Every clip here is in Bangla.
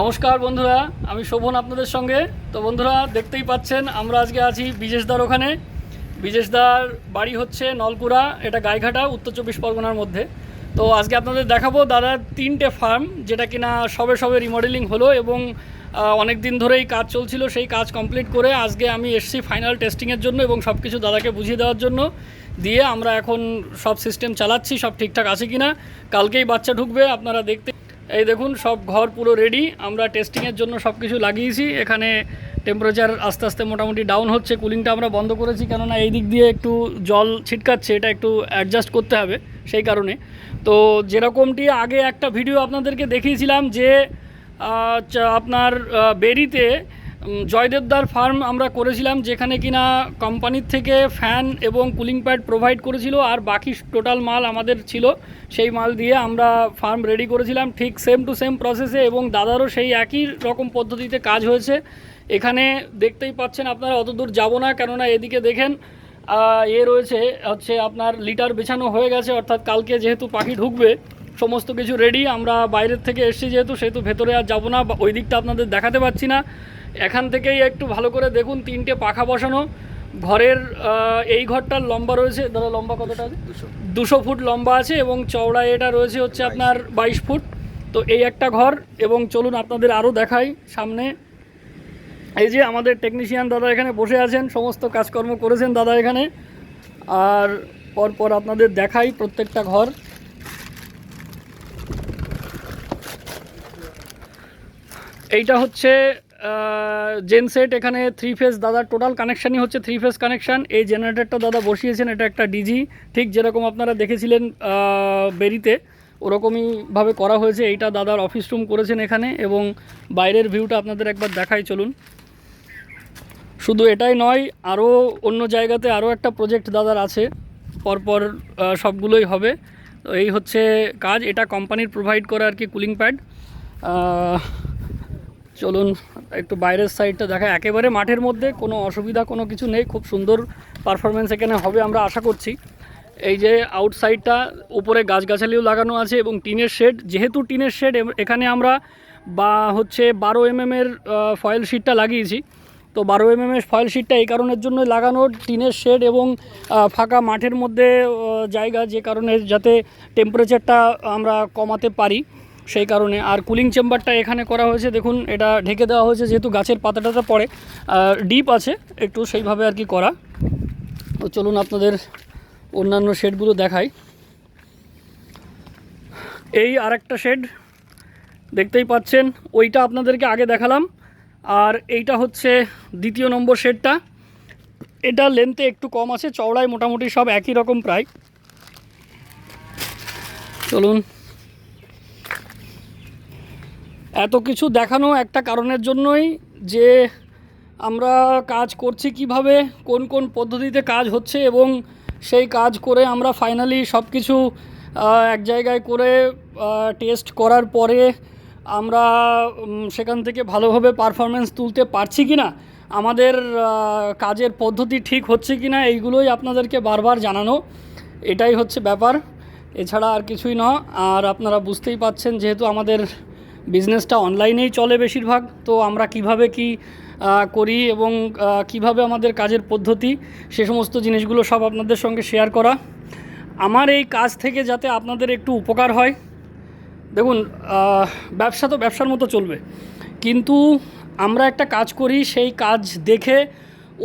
নমস্কার বন্ধুরা, আমি শোভন আপনাদের সঙ্গে। তো বন্ধুরা, দেখতেই পাচ্ছেন, আমরা আজকে আছি বিজেশদার ওখানে। বিজেশদার বাড়ি হচ্ছে নলকুড়া, এটা গাইঘাটা, উত্তর চব্বিশ পরগনার মধ্যে। তো আজকে আপনাদের দেখাবো দাদার তিনটে ফার্ম, যেটা কিনা সবে সবে রিমডেলিং হলো এবং অনেক দিন ধরেই কাজ চলছিল, সেই কাজ কমপ্লিট করে আজকে আমি এসছি ফাইনাল টেস্টিংয়ের জন্য এবং সব কিছু দাদাকে বুঝিয়ে দেওয়ার জন্য। দিয়ে আমরা এখন সব সিস্টেম চালাচ্ছি, সব ঠিকঠাক আছে কিনা। কালকেই বাচ্চা ঢুকবে, আপনারা দেখতে এই দেখুন, সব ঘর পুরো রেডি আমরা টেস্টিংয়ের জন্য সব কিছু লাগিয়েছি। এখানে টেম্পারেচার আস্তে আস্তে মোটামুটি ডাউন হচ্ছে। কুলিংটা আমরা বন্ধ করেছি, কেননা এই দিক দিয়ে একটু জল ছিটকাচ্ছে। এটা একটু অ্যাডজাস্ট করতে হবে সেই কারণে। তো যেরকমটি আগে একটা ভিডিও আপনাদেরকে দেখিয়েছিলাম যে আপনার বেরিতে জয়দেবদার ফার্ম আমরা করেছিলাম যেখানে কিনা কোম্পানির থেকে ফ্যান এবং কুলিং প্যাড প্রোভাইড করেছিল আর বাকি টোটাল মাল আমাদের ছিল। সেই মাল দিয়ে আমরা ফার্ম রেডি করেছিলাম ঠিক সেম টু সেম প্রসেসে এবং দাদারও সেই একই রকম পদ্ধতিতে কাজ হয়েছে। এখানে দেখতেই পাচ্ছেন আপনারা, অত দূর যাব না, কেননা এদিকে দেখেন এ রয়েছে, হচ্ছে আপনার লিটার বেছানো হয়ে গেছে, অর্থাৎ কালকে যেহেতু পাখি ঢুকবে সমস্ত কিছু রেডি আমরা বাইরের থেকে এসেছি যেহেতু সেহেতু ভেতরে আর যাব না বা ওই দিকটা আপনাদের দেখাতে পাচ্ছি না। এখান থেকেই একটু ভালো করে দেখুন তিনটে পাখা বসানো। ঘরের এই ঘরটার লম্বা রয়েছে ধরো লম্বা কতটা আছে? দুশো ফুট। লম্বা আছে এবং চওড়া এটা রয়েছে হচ্ছে আপনার বাইশ ফুট। তো এই একটা ঘর এবং চলুন আপনাদের আরও দেখাই সামনে। এই যে আমাদের টেকনিশিয়ান দাদা এখানে বসে আছেন সমস্ত কাজকর্ম করেছেন দাদা এখানে। আর পরপর আপনাদের দেখাই প্রত্যেকটা ঘর। এইটা হচ্ছে জেনসেট এখানে থ্রি ফেজ দাদা টোটাল কানেকশানই হচ্ছে থ্রি ফেজ কানেকশান এই জেনারেটরটা দাদা বসিয়েছেন, এটা একটা ডিজি ঠিক যেরকম আপনারা দেখেছিলেন বেরিতে ওরকমইভাবে করা হয়েছে। এইটা দাদার অফিস রুম করেছেন এখানে এবং বাইরের ভিউটা আপনাদের একবার দেখাই, চলুন। শুধু এটাই নয় আরও অন্য জায়গাতে আরও একটা প্রজেক্ট দাদার আছে। পরপর সবগুলোই হবে। এই হচ্ছে কাজ, এটা কোম্পানির প্রোভাইড করা আর কি কুলিং প্যাড চলুন একটু বাইরের সাইডটা দেখা। একেবারে মাঠের মধ্যে কোনো অসুবিধা, কোনো কিছু নেই। খুব সুন্দর পারফরমেন্স এখানে হবে আমরা আশা করছি। এই যে আউটসাইডটা উপরে গাছগাছালিও লাগানো আছে এবং টিনের শেড যেহেতু টিনের শেড এখানে আমরা বা হচ্ছে বারো এমএমের ফয়েল শিটটা লাগিয়েছি। তো বারো এমএমের ফয়েল শিটটা এই কারণের জন্য লাগানো। টিনের শেড এবং ফাঁকা মাঠের মধ্যে জায়গা যে কারণে যাতে টেম্পারেচারটা আমরা কমাতে পারি। সেই কারণে। আর কুলিং চেম্বারটা এখানে করা হয়েছে, দেখুন, এটা ঢেকে দেওয়া হয়েছে, যেহেতু গাছের পাতাটাটা পড়ে। ডিপ আছে, একটু সেইভাবে আর কি করা। তো চলুন আপনাদের অন্যান্য শেডগুলো দেখাই। এই আর একটা শেড, দেখতেই পাচ্ছেন, ওইটা আপনাদেরকে আগে দেখালাম। আর এইটা হচ্ছে দ্বিতীয় নম্বর শেডটা। এটা লেন্থে একটু কম আছে, চওড়ায় মোটামুটি সব একই রকম প্রায়। চলুন। এত কিছু দেখানো একটা কারণের জন্যই যে আমরা কাজ করছি কীভাবে, কোন কোন পদ্ধতিতে কাজ হচ্ছে এবং সেই কাজ করে আমরা ফাইনালি সব কিছু এক জায়গায় করে টেস্ট করার পরে আমরা সেখান থেকে ভালোভাবে পারফরমেন্স তুলতে পারছি কি না আমাদের কাজের পদ্ধতি ঠিক হচ্ছে কি না এইগুলোই আপনাদেরকে বারবার জানানো। এটাই হচ্ছে ব্যাপার। এছাড়া আর কিছুই না আর আপনারা বুঝতেই পাচ্ছেন যেহেতু আমাদের বিজনেসটা অনলাইনেই চলে বেশিরভাগ। তো আমরা কীভাবে কি করি এবং কীভাবে আমাদের কাজের পদ্ধতি, সে সমস্ত জিনিসগুলো সব আপনাদের সঙ্গে শেয়ার করা। আমার এই কাজ থেকে যাতে আপনাদের একটু উপকার হয়। দেখুন ব্যবসা তো ব্যবসার মতো চলবে। কিন্তু আমরা একটা কাজ করি, সেই কাজ দেখে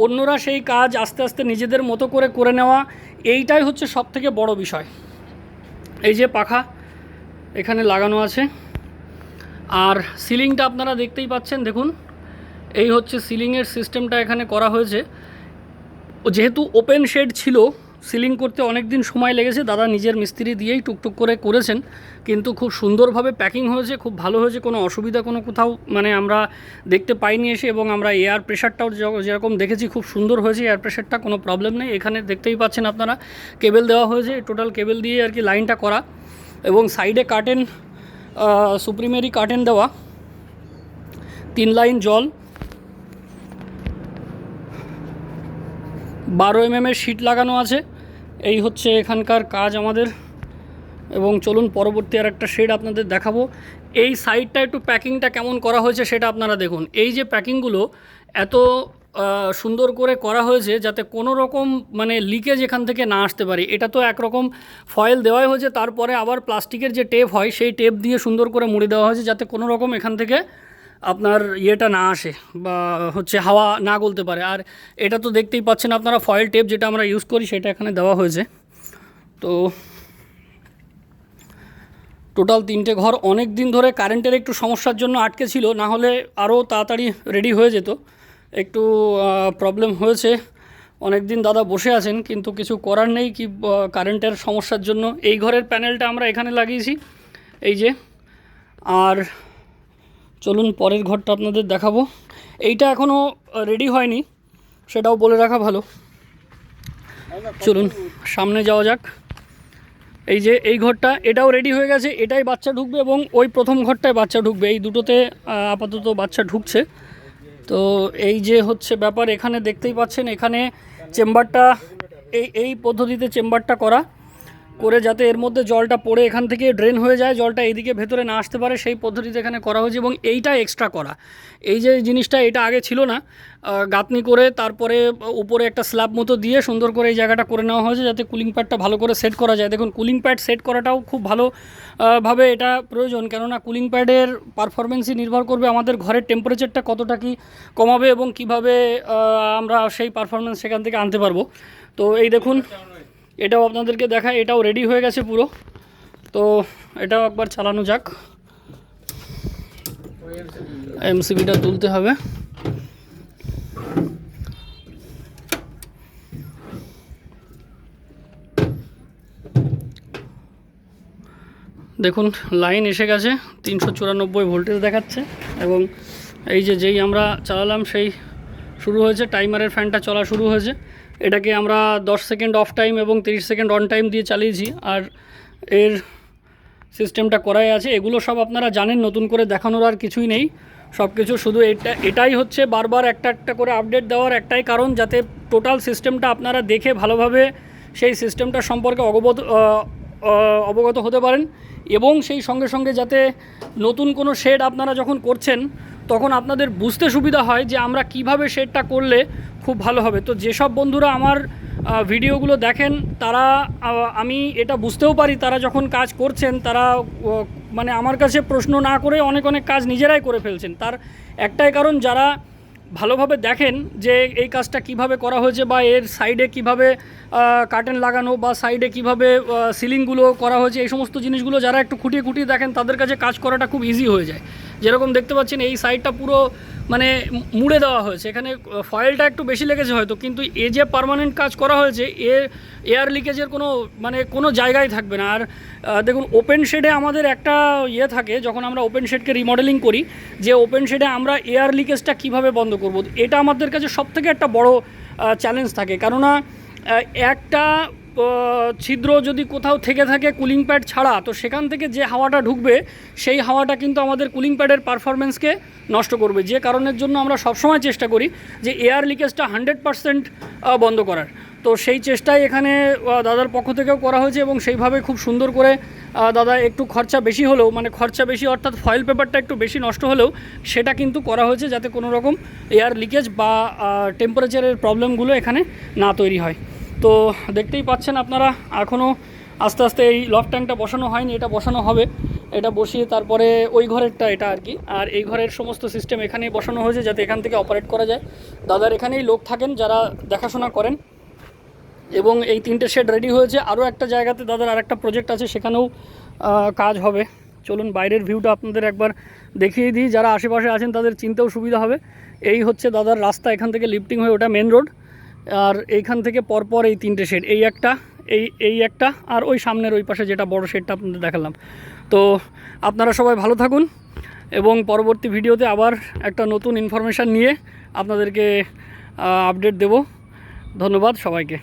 অন্যরা সেই কাজ আস্তে আস্তে নিজেদের মতো করে করে নেওয়া, এইটাই হচ্ছে সব থেকে বড় বিষয়। এই যে পাখা, এখানে লাগানো আছে। আর সিলিংটা আপনারা দেখতেই পাচ্ছেন, দেখুন। এই হচ্ছে সিলিংয়ের সিস্টেমটা এখানে করা হয়েছে। যেহেতু ওপেন শেড ছিল, সিলিং করতে অনেক দিন সময় লেগেছে, দাদা নিজের মিস্ত্রি দিয়েই টুকটুক করে করেছেন, কিন্তু খুব সুন্দরভাবে প্যাকিং হয়েছে, খুব ভালো হয়েছে, কোনো অসুবিধা কোনো কোথাও মানে আমরা দেখতে পাইনি এসে, এবং আমরা এয়ার প্রেশারটাও যেরকম দেখেছি, খুব সুন্দর হয়েছে, এয়ার প্রেশারটা কোনো প্রবলেম নেই। এখানে দেখতেই পাচ্ছেন আপনারা, কেবেল দেওয়া হয়েছে, টোটাল কেবেল দিয়ে আর কি লাইনটা করা, এবং সাইডে কার্টেন সুপ্রিমেরি কার্টেন দেওয়া। তিন লাইন জল। বারো এম এর শিট লাগানো আছে। এই হচ্ছে এখানকার কাজ আমাদের। এবং চলুন পরবর্তী আর একটা শেড আপনাদের দেখাবো। এই সাইডটা একটু প্যাকিংটা কেমন করা হয়েছে সেটা আপনারা দেখুন। এই যে প্যাকিংগুলো, এত সুন্দর করে করা হয়েছে যাতে কোনো রকম মানে লিকেজ এখান থেকে না আসতে পারে। এটা তো একরকম ফয়েল দেওয়াই হয়েছে, তারপরে আবার প্লাস্টিকের যে টেপ হয়, সেই টেপ দিয়ে সুন্দর করে মুড়ে দেওয়া হয়েছে যাতে কোনো রকম এখান থেকে আপনার ইয়েটা না আসে বা হচ্ছে হাওয়া না গলতে পারে। আর এটা তো দেখতেই পাচ্ছেন আপনারা ফয়েল টেপ যেটা আমরা ইউজ করি, সেটা এখানে দেওয়া হয়েছে। তো টোটাল তিনটে ঘর অনেক দিন ধরে কারেন্টের একটু সমস্যার জন্য আটকে ছিল, না হলে আরও তাড়াতাড়ি রেডি হয়ে যেত। একটু প্রবলেম হয়েছে। অনেক দিন দাদা বসে আছেন, কিন্তু কিছু করার নেই, কি কারেন্টের সমস্যার জন্য। এই ঘরের প্যানেলটা আমরা এখানে লাগিয়েছি। এই যে, আর চলুন পরের ঘরটা আপনাদের দেখাবো। এইটা এখনও রেডি হয়নি, সেটাও বলে রাখা ভালো। চলুন, সামনে যাওয়া যাক। এই যে, এই ঘরটা এটাও রেডি হয়ে গেছে, এটাই বাচ্চা ঢুকবে এবং ওই প্রথম ঘরটায় বাচ্চা ঢুকবে। এই দুটোতে আপাতত বাচ্চা ঢুকছে। তো এই যে হচ্ছে ব্যাপার, এখানে দেখতেই পাচ্ছেন, এখানে চেম্বারটা, এই এই পদ্ধতিতে চেম্বারটা করা। করে যাতে এর মধ্যে জলটা পড়ে এখান থেকে ড্রেন হয়ে যায় জলটা এইদিকে ভেতরে না আসতে পারে সেই পদ্ধতিতে এখানে করা হয়েছে এবং এইটা এক্সট্রা করা। এই যে জিনিসটা এটা আগে ছিল না গাঁথনি করে তারপরে উপরে একটা স্ল্যাব মতো দিয়ে সুন্দর করে এই জায়গাটা করে নেওয়া হয়েছে যাতে কুলিং প্যাডটা ভালো করে সেট করা যায়। দেখুন কুলিং প্যাড সেট করাটাও খুব ভালো আহ, ভাবে এটা প্রয়োজন। কেননা কুলিং প্যাডের পারফরমেন্সই নির্ভর করবে আমাদের ঘরের টেম্পারেচারটা কতটা কি কমাবে এবং কীভাবে আমরা সেই পারফরমেন্স সেখান থেকে আনতে পারব। তো এই দেখুন এটাও আপনাদেরকে দেখায় এটাও রেডি হয়ে গেছে পুরো। তো এটাও একবার চালানো যাক। এমসিবিটা তুলতে হবে। দেখুন লাইন এসে গেছে, তিনশো চুরানব্বই ভোল্টেজ দেখাচ্ছে এবং এই যে যেই আমরা চালালাম, সেই শুরু হয়েছে টাইমারের ফ্যানটা চলা শুরু হয়েছে। এটাকে আমরা দশ সেকেন্ড অফ টাইম এবং তিরিশ সেকেন্ড অন টাইম দিয়ে চালিয়েছি। আর এর সিস্টেমটা করাই আছে। এগুলো সব আপনারা জানেন, নতুন করে দেখানোর আর কিছুই নেই। সব কিছু শুধু এটা, এটাই হচ্ছে বারবার একটা একটা করে আপডেট দেওয়ার একটাই কারণ, যাতে টোটাল সিস্টেমটা আপনারা দেখে ভালোভাবে সেই সিস্টেমটা সম্পর্কে অবগত অবগত হতে পারেন। এবং সেই সঙ্গে সঙ্গে যাতে নতুন কোনো শেড আপনারা যখন করছেন তখন আপনাদের বুঝতে সুবিধা হয় যে আমরা কীভাবে শেডটা করলে খুব ভালো হবে। তো যেসব বন্ধুরা আমার ভিডিওগুলো দেখেন, তারা আমি এটা বুঝতেও পারি, তারা যখন কাজ করছেন, তারা মানে আমার কাছে প্রশ্ন না করে অনেক অনেক কাজ নিজেরাই করে ফেলছেন। তার একটাই কারণ, যারা ভালোভাবে দেখেন যে এই কাজটা কীভাবে করা হয়েছে বা এর সাইডে কীভাবে কার্টেন লাগানো বা সাইডে কীভাবে সিলিংগুলো করা হয়েছে, এই সমস্ত জিনিসগুলো যারা একটু খুঁটিয়ে খুঁটিয়ে দেখেন, তাদের কাছে কাজ করাটা খুব ইজি হয়ে যায়। যেরকম দেখতে পাচ্ছেন, এই সাইডটা পুরো মানে মুড়ে দেওয়া হয়েছে। এখানে ফয়েলটা একটু বেশি লেগেছে হয়তো, কিন্তু এ যে পার্মানেন্ট কাজ করা হয়েছে, এ এয়ার লিকেজের কোনো মানে কোনো জায়গায় থাকবে না। আর দেখুন ওপেন শেডে আমাদের একটা ইয়ে থাকে, যখন আমরা ওপেন শেডকে রিমডেলিং করি, যে ওপেন শেডে আমরা এয়ার লিকেজটা কীভাবে বন্ধ করব। এটা আমাদের কাছে সব থেকে একটা বড় চ্যালেঞ্জ থাকে। কেননা একটা ছিদ্র যদি কোথাও থেকে থাকে কুলিং প্যাড ছাড়া, তো সেখান থেকে যে হাওয়াটা ঢুকবে, সেই হাওয়াটা কিন্তু আমাদের কুলিং প্যাডের পারফরমেন্সকে নষ্ট করবে। যে কারণের জন্য আমরা সবসময় চেষ্টা করি যে এয়ার লিকেজটা হান্ড্রেড পারসেন্ট বন্ধ করার। তো সেই চেষ্টাই এখানে দাদার পক্ষ থেকেও করা হয়েছে এবং সেইভাবে খুব সুন্দর করে দাদা একটু খরচা বেশি হলেও মানে খরচা বেশি অর্থাৎ ফয়েল পেপারটা একটু বেশি নষ্ট হলেও, সেটা কিন্তু করা হয়েছে যাতে কোনো রকম এয়ার লিকেজ বা টেম্পারেচারের প্রবলেমগুলো এখানে না তৈরি হয়। তো দেখতেই পাচ্ছেন আপনারা এখনও আস্তে আস্তে এই লক ট্যাঙ্কটা বসানো হয়নি, এটা বসানো হবে। এটা বসিয়ে তারপরে ওই ঘরেরটা এটা আর কি। আর এই ঘরের সমস্ত সিস্টেম এখানেই বসানো হয়েছে যাতে এখান থেকে অপারেট করা যায়। দাদার এখানেই লোক থাকেন যারা দেখাশোনা করেন। এবং এই তিনটে শেড রেডি হয়েছে। আরও একটা জায়গাতে দাদার আরেকটা প্রজেক্ট আছে, সেখানেও কাজ হবে। চলুন বাইরের ভিউটা আপনাদের একবার দেখিয়ে দিই। যারা আশেপাশে আছেন, তাদের চিনতেও সুবিধা হবে। এই হচ্ছে দাদার রাস্তা, এখান থেকে লিফটিং হয়ে ওটা মেন রোড আর এইখান থেকে পরপর এই তিনটে শেড এই একটা, এই এই একটা, আর ওই সামনের ওই পাশে যেটা বড় শেডটা আপনাদের দেখালাম। তো আপনারা সবাই ভালো থাকুন এবং পরবর্তী ভিডিওতে আবার একটা নতুন ইনফরমেশান নিয়ে আপনাদেরকে আপডেট দেব। ধন্যবাদ সবাইকে।